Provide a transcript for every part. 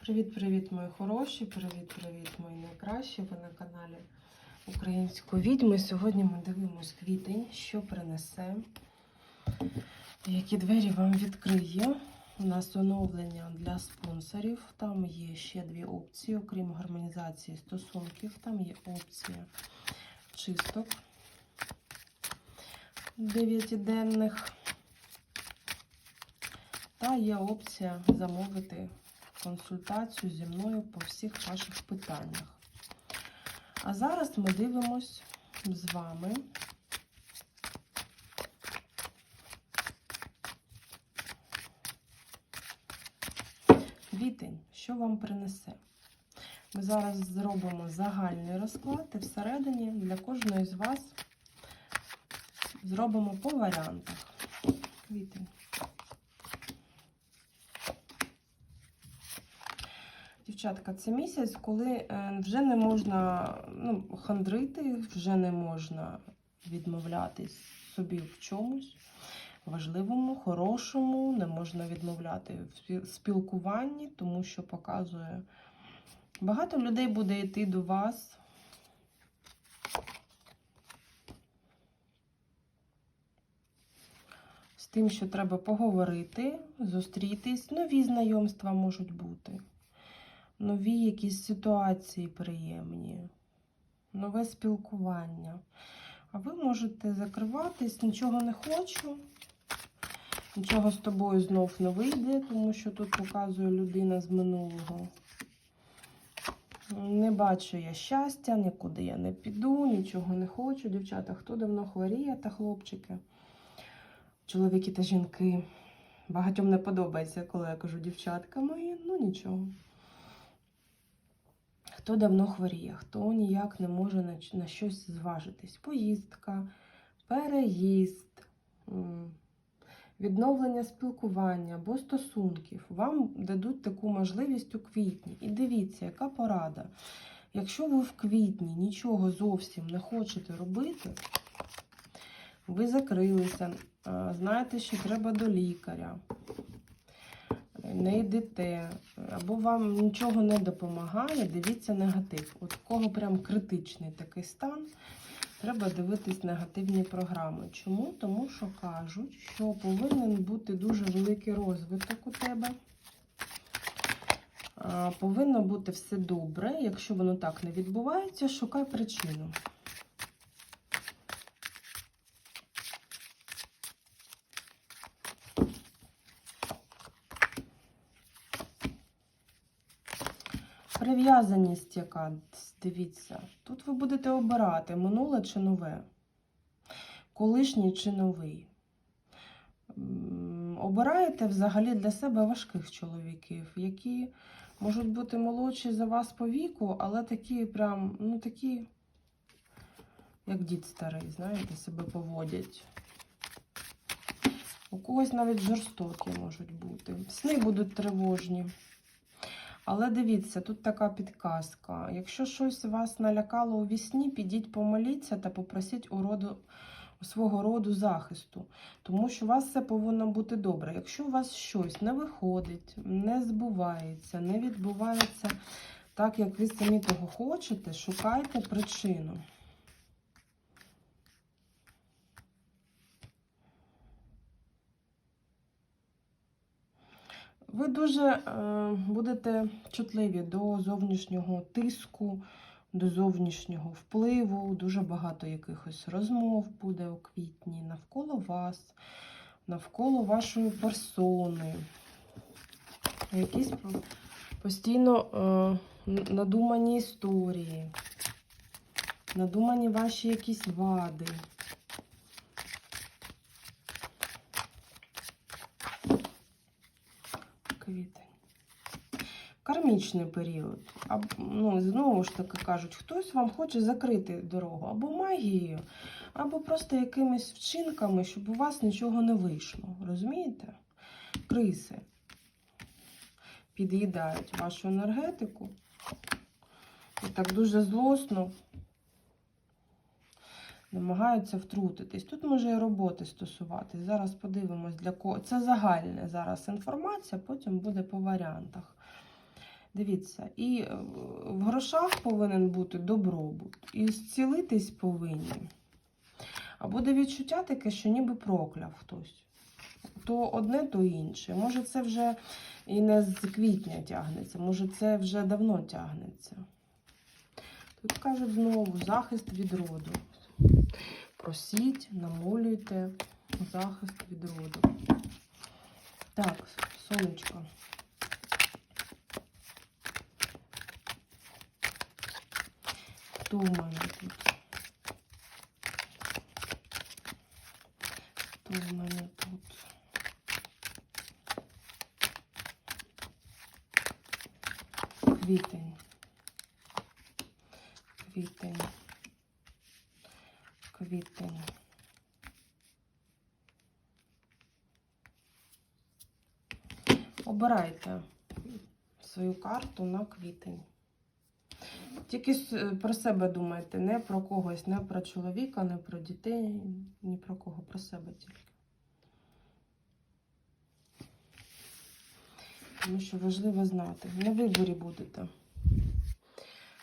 Привіт-привіт, мої хороші! Привіт-привіт, мої найкращі! Ви на каналі Української відьми. Сьогодні ми дивимось квітень, що принесе, які двері вам відкриє. У нас оновлення для спонсорів. Там є ще дві опції, окрім гармонізації стосунків. Там є опція чисток дев'ятиденних. Та є опція замовити консультацію зі мною по всіх ваших питаннях. А зараз ми дивимось з вами. Квітень, що вам принесе? Ми зараз зробимо загальний розклад і всередині для кожної з вас зробимо по варіантах. Квітень. Дівчатка, це місяць, коли е, вже не можна ну, хандрити, вже не можна відмовлятись собі в чомусь важливому, хорошому, не можна відмовляти в спілкуванні, тому що показує багато людей буде йти до вас. З тим, що треба поговорити, зустрітись, нові знайомства можуть бути нові якісь ситуації приємні, нове спілкування. А ви можете закриватись, нічого не хочу, нічого з тобою знов не вийде, тому що тут показує людина з минулого. Не бачу я щастя, нікуди я не піду, нічого не хочу. Дівчата, хто давно хворіє, та хлопчики, чоловіки та жінки. Багатьом не подобається, коли я кажу дівчатка мої, ну нічого. Хто давно хворіє, хто ніяк не може на, на щось зважитись. Поїздка, переїзд, відновлення спілкування або стосунків. Вам дадуть таку можливість у квітні. І дивіться, яка порада. Якщо ви в квітні нічого зовсім не хочете робити, ви закрилися, знаєте, що треба до лікаря, не йдете, або вам нічого не допомагає, дивіться негатив. От в кого прям критичний такий стан, треба дивитись негативні програми. Чому? Тому що кажуть, що повинен бути дуже великий розвиток у тебе. Повинно бути все добре. Якщо воно так не відбувається, шукай причину. Прив'язаність яка, дивіться, тут ви будете обирати минуле чи нове, колишній чи новий. Обираєте взагалі для себе важких чоловіків, які можуть бути молодші за вас по віку, але такі прям, ну такі, як дід старий, знаєте, себе поводять. У когось навіть жорстокі можуть бути. Сни будуть тривожні. Але дивіться, тут така підказка. Якщо щось вас налякало у вісні, підіть помоліться та попросіть у роду, свого роду захисту. Тому що у вас все повинно бути добре. Якщо у вас щось не виходить, не збувається, не відбувається так, як ви самі того хочете, шукайте причину. Ви дуже е, будете чутливі до зовнішнього тиску, до зовнішнього впливу. Дуже багато якихось розмов буде у квітні навколо вас, навколо вашої персони. Якісь постійно е, надумані історії, надумані ваші якісь вади. Квітень. Кармічний період. А, ну, знову ж таки кажуть, хтось вам хоче закрити дорогу або магією, або просто якимись вчинками, щоб у вас нічого не вийшло. Розумієте? Криси під'їдають вашу енергетику. І так дуже злосно намагаються втрутитись. Тут може і роботи стосуватись. Зараз подивимось, для кого. Це загальна зараз інформація, потім буде по варіантах. Дивіться, і е, в грошах повинен бути добробут, і зцілитись повинні. А буде відчуття таке, що ніби прокляв хтось. То одне, то інше. Може, це вже і не з квітня тягнеться, може, це вже давно тягнеться. Тут кажуть знову захист від роду. Просіть, намолюйте захист від роду. Так, сонечко. Мене тут? Хто в мене тут? Квітень. Квітень. Квітень. Обирайте свою карту на квітень. Тільки про себе думайте, не про когось, не про чоловіка, не про дітей, ні про кого, про себе тільки. Тому що важливо знати. На виборі будете.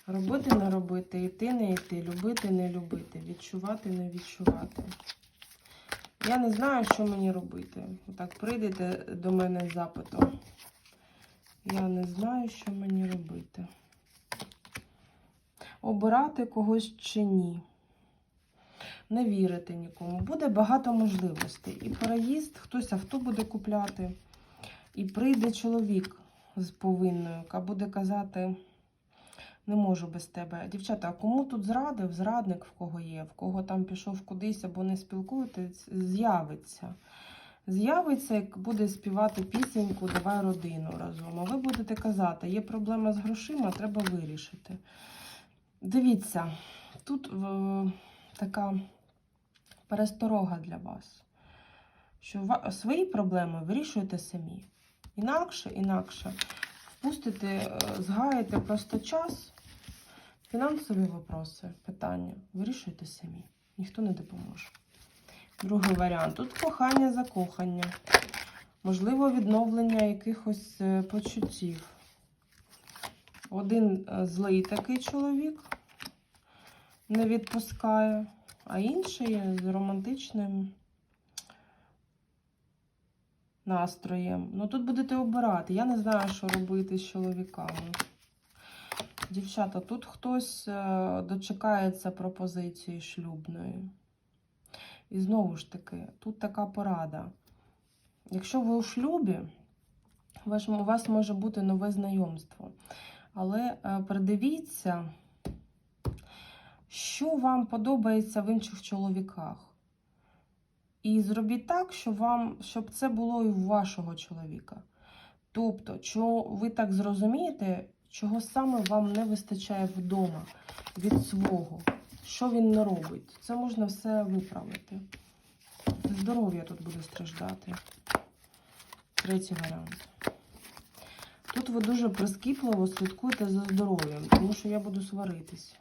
Робити, не робити, йти, не йти, любити, не любити, відчувати, не відчувати. Я не знаю, що мені робити. Отак прийдете до мене з запитом. Я не знаю, що мені робити. Обирати когось чи ні. Не вірити нікому. Буде багато можливостей. І переїзд, хтось авто буде купляти. І прийде чоловік з повинною, яка буде казати: не можу без тебе. Дівчата, а кому тут зрадив? Зрадник в кого є, в кого там пішов кудись або не спілкуєтесь, з'явиться. З'явиться, як буде співати пісеньку Давай родину разом. А ви будете казати, є проблема з грошима, треба вирішити. Дивіться, тут е, така пересторога для вас, що свої проблеми вирішуєте самі. Інакше, інакше впустите, е, згаєте просто час, фінансові вопроси, питання вирішуєте самі. Ніхто не допоможе. Другий варіант. Тут кохання, закохання. Можливо, відновлення якихось е, почуттів. Один е, злий такий чоловік не відпускає, а інший з романтичним настроєм. Ну тут будете обирати. Я не знаю, що робити з чоловіками. Дівчата, тут хтось е, дочекається пропозиції шлюбної. І знову ж таки, тут така порада. Якщо ви у шлюбі, у вас може бути нове знайомство. Але е, придивіться, що вам подобається в інших чоловіках. І зробіть так, щоб, вам, щоб це було і у вашого чоловіка. Тобто, що ви так зрозумієте, чого саме вам не вистачає вдома від свого, що він не робить. Це можна все виправити. Здоров'я тут буде страждати. Третій варіант. Тут ви дуже прискіпливо слідкуєте за здоров'ям, тому що я буду сваритись.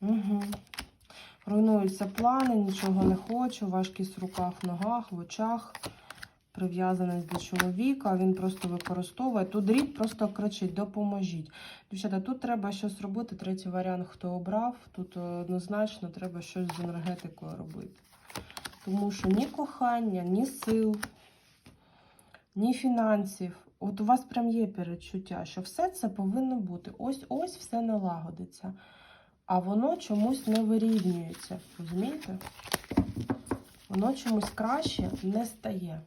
Угу. Руйнуються плани, нічого не хочу, важкість в руках, ногах, в очах, прив'язаність до чоловіка, він просто використовує. Тут рід просто кричить: допоможіть. Дівчата, тут треба щось робити. Третій варіант, хто обрав, тут однозначно треба щось з енергетикою робити. Тому що ні кохання, ні сил, ні фінансів. От у вас прям є перечуття, що все це повинно бути. Ось-ось все налагодиться. А воно чомусь не вирівнюється. Розумієте? Воно чомусь краще не стає.